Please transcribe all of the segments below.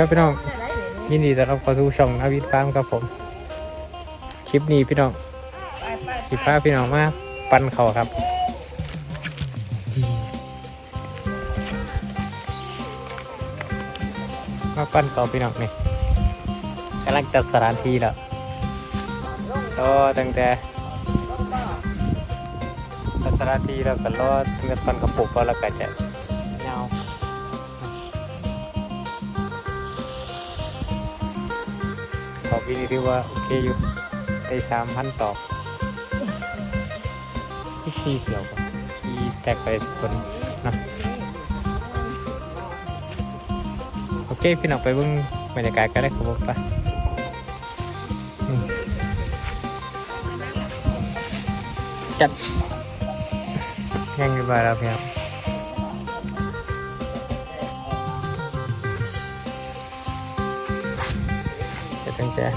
ครับพี่น้อง ยินดีต้อนรับเข้าสู่ช่องนาวิดฟาร์มครับผม คลิปนี้พี่น้องสิพาพี่น้องมาปั่นเขาครับ มาปั่นต่อพี่น้องนี่กำลังจัดสถานที่แล้วก็ตั้งแต่จัดสถานที่แล้วก็รอเงินปั่นกระปุกแล้วก็จะ อบวินี่ถือว่าโอเคอยู่ได้สามพันตอบที่ซีเกี่ยวกับที่แตกไปคนนะโอเคพี่น้องไปเบิ่งบรรยากาศกันได้ครับผมไปอืมจัดยังอยู่บ้านเราพี่ ง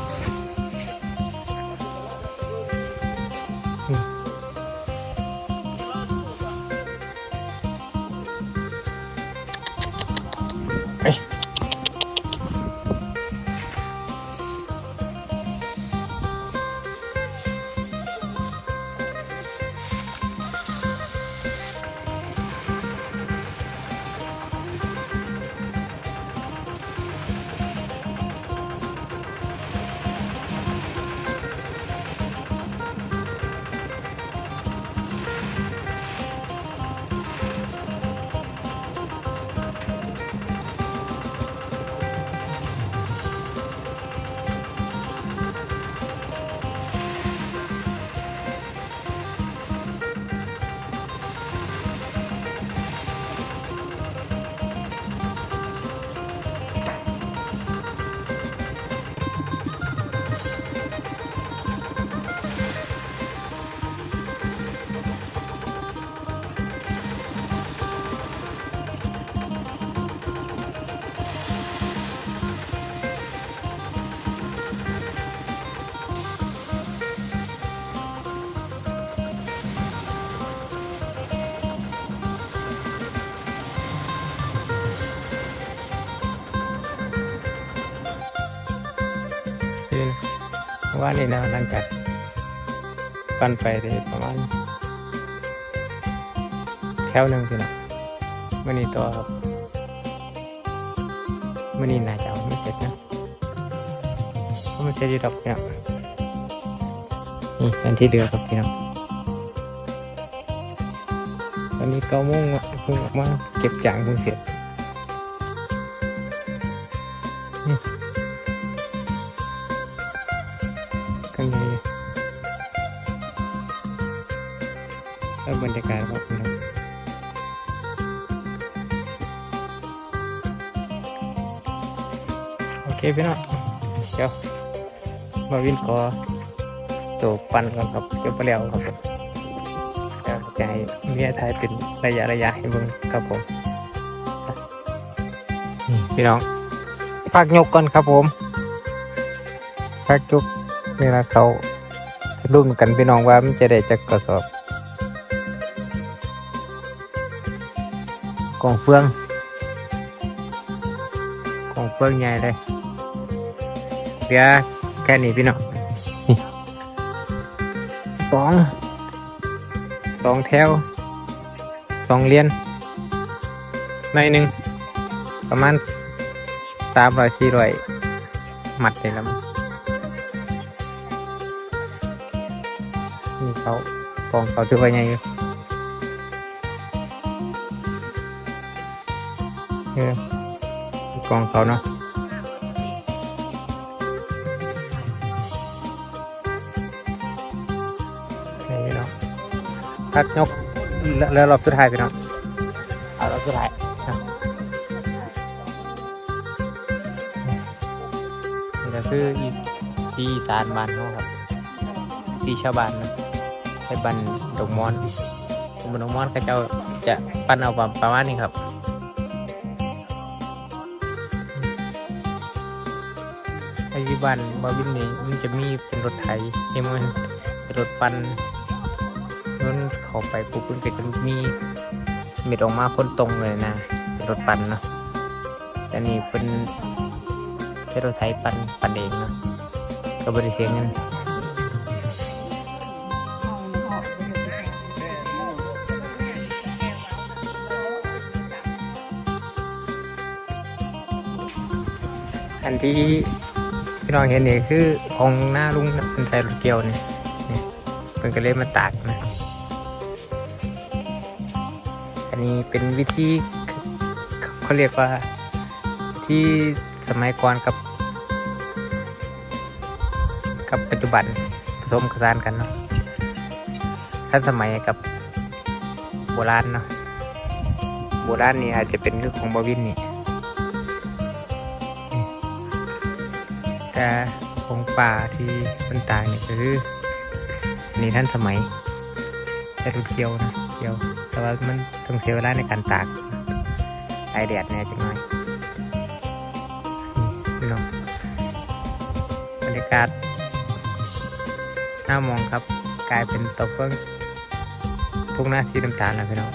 ว่านี่นะหลังจากปั่นไปได้ประมาณแถวหนึ่งพี่น้องมื่อนี้ตัวครับมื่อนี้น่าจะไม่เสร็จนะเพราะมันเสร็จอยู่ดอกพี่น้องนี่เป็นที่เดือครับพี่น้องตอนนี้เก้าโมงอะเพิ่งออกมาเก็บจางเพิ่งเสร็จ บรรยากาศครับพี่น้องโอเคพี่น้องเดี๋ยวมาวินกอตัวปั่นกันครับเดี๋ยวไปแล้วครับผมเดี๋ยวจะให้เมียถ่ายเป็นระยะระยะให้เบิ่งครับผมพี่น้องพักยกก่อนครับผมพักยกนี่นะเขารุ่นกันพี่น้องว่ามันจะได้จักกระสอบ กองเฟืองกองเฟืองใหญ่เลยเหลือแค่นี้พี่น้องนี่สองสองแถวสองเหรียญในอยหนึ่งประมาณสามร้อยสี่ร้อยมัดเลยแล้วมั้งนี่เขากองเขาถือว่าไงอยู่ กองเขาเนาะนี่พี่น้องพักยกแล้วแล้วรอบสุดท้ายพี่น้องเอารอบสุดท้ายนะนี่ก็คืออีที่อีสารบ้านเขาครับที่ชาวบ้านนะไปบันดอกมอนบันดอกมอนเขาเจ้าจะปั้นเอาประประมาณนี้ครับ บ้านบาวินนี่มันจะมีเป็นรถไถเอ็มนเป็นรถปั่นนั่นเขาไปปุ๊บมันก็จะมีเม็ดออกมาพ้นตรงเลยนะเป็นรถปั่นเนาะแต่นี่เป็นใช้รถไถปั่นปั่นเองเนาะก็บริเสียเงินอันที่ พี่น้องเห็นนี่คือองหน้าลุงเป็นใส่รถเกียวนี่นี่เป็นก็เลยมาตากนะ อันนี้เป็นวิธีเขาเรียกว่าที่สมัยก่อนกับ กับปัจจุบันผสมผสานกันเนาะท่านสมัยกับโบราณเนาะโบราณนี่อาจจะเป็นเรื่องของบวินนี่ แต่ของป่าที่มันต่างนี่ก็คือนี่ท่านสมัยใช้รถเกี่ยวนะเกี่ยว แต่ว่ามันต้องเสียเวลาในการตากไอแดดแน่จังหน่อยนี่พี่น้องบรรยากาศน่ามองครับ กลายเป็นตบเฟื่งทุ่งหน้าสีน้ำตาลแล้วพี่น้อง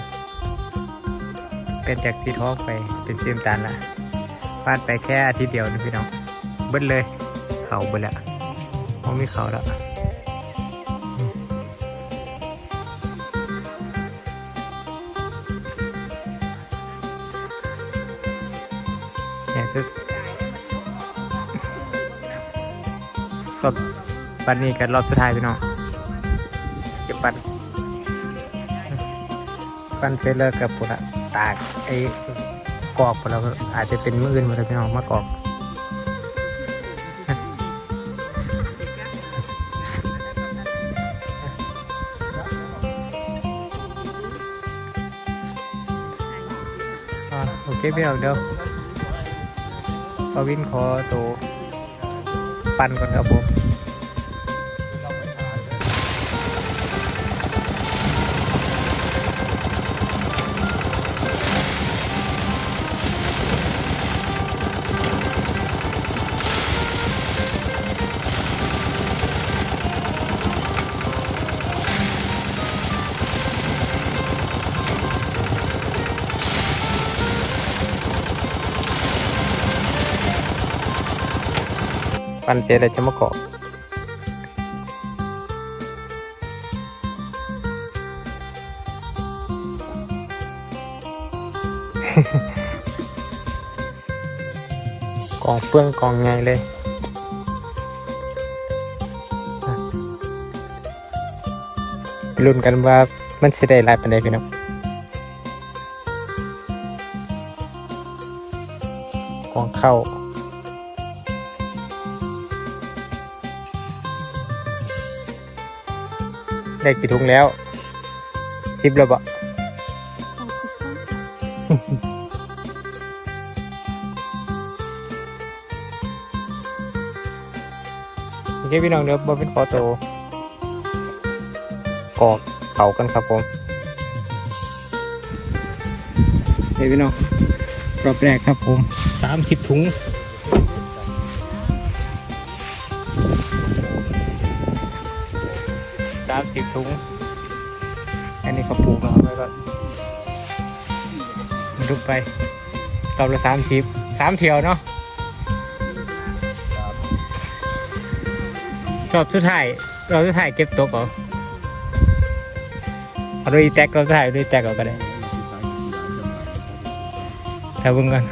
เป็นจากสีทองไปเป็นสีน้ำตาลละฟาดไปแค่อาทิตย์เดียวนะพี่น้องเบิ้ลเลย เขาเบิ้ลละมองมีเขาแล้วเนี่ยคือรอบปันนี้กันรอบสุดท้ายพี่น้องเก็บปันปันเสร็จแล้วกับปุระตากไอ้กรอกปุระอาจจะเป็นมืออื่นมดเลยพี่น้องมากอก เคพี่น้องเดี๋ยวปวินขอตัวปั่นก่อนครับผม ปันเจแล้วจะมาเกาะกองเฟื่องกองไงเลยลุ้นกันว่ามันสิได้ลายปันใดพี่น้องกองเข้า ได้กี่ถุงแล้วสิบแล้วบะโอเคพี่น้องเดี๋ยวบอเป็นขอโตวกอกเขากันครับผมเดี๋ยวพี่น้องรอบแรกครับผมสามสิบถุงามสิบถุง อันนี้เขาปลูกนะครับไว้ก่อนดูไปตอบละสามสิบสามเที่ยวเนาะรอบสุดท้ายรอบสุดท้ายเก็บตกเหรอเอาด้วยแตกรอบสุดท้ายด้วยแตกเอาก็ได้ถ้าเบิ่งกัน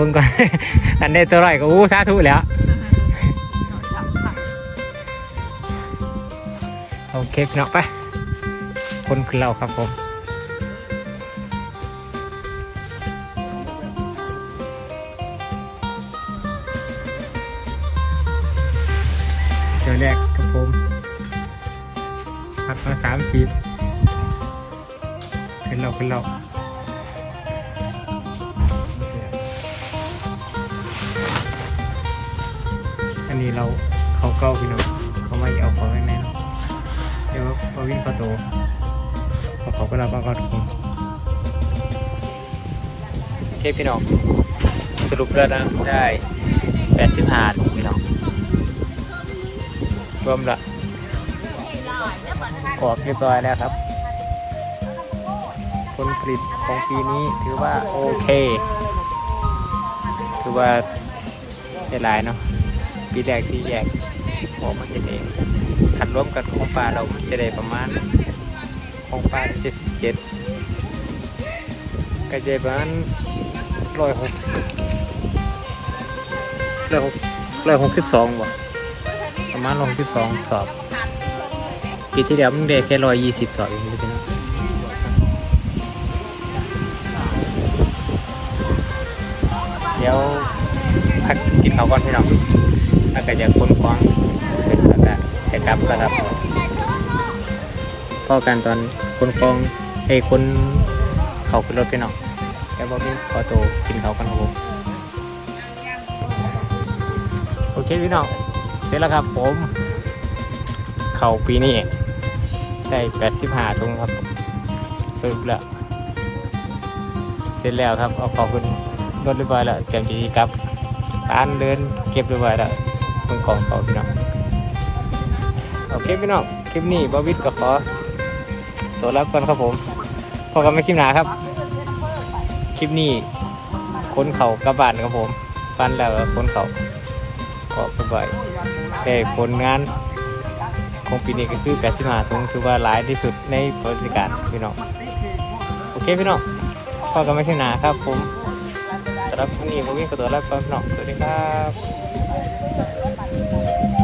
พิ่งก่อน อันได้ตัวไรก็อู้สาธุแล้ว โอเคพี่น้องไป คนคือเราครับผมเดี๋ยวแรกครับผมพัดมาสามสิบขึ้นเราขึ้นเรา นี้เราเขาเก้าพี่น้องเขาไม่เอาของแน่เนเดี๋ยวพอวิ่งเข้าโตพอเขาก็รับมาก่อนผมโอเคพี่น้องสรุปแล้วนะได้แปดสิบห้าถุงพี่น้องรวมละกรอบเรียบร้อยแล้วครับ ผลผลิตของปีนี้ถือว่าโอเค ถือว่าได้หลายเนาะ ปีแรกที่แยกออกมาเฮ็ดเองถัดรวมกันของปลาเรามันจะได้ประมาณของปลาเจ็ดสิบเจ็ดก็จะประมาณร้อยหกร้อยหกร้อยหกสิบสองบ่ประมาณร้อยหกสิบสองสอบปีที่แล้วมันได้แค่ร้อยยี่สิบสอบเองใช่นะเดี๋ยวพักกินข้าวก่อนพี่น้อง แล้วก็จะค้นคว้างขึ้นแล้วก็จะกลับแล้วครับก็การตอนค้นคว้างไอ้คนเขาขึ้นรถพี่น้อแล้วบอพี่ขอตัวกินเขากันครับผมโอเคพี่น้องเสร็จแล้วครับผม เข่าปีนี้ได้85ถุงครับสรุปแล้วเสร็จแล้วครับเอาของขึ้นรถเรียบร้อยแล้วเตรียมจะกลับร้านเดินเก็บเรียบร้อยแล้ว เพิ่งของเขาพี่น้องโอเคพี่น้องคลิปนี้บอวิดก็ขอตัวรับก่อนครับผมพอกันไม่คลิปหนาครับ คลิปนี้ค้นเขากลับานครับผมฟันแล้วค้นเขาก็ไปบ่อยแต่ผลงานของปีนี้ก็คือ85ถุงคือว่าหลายที่สุดในบริการพี่น้องโอเคพี่น้องพอกันไม่ใช่นาครับผมสำหรับวันนี้ผมวิ่งกระโดดแล้วก็พี่น้องสวัสดีครับ Thank you.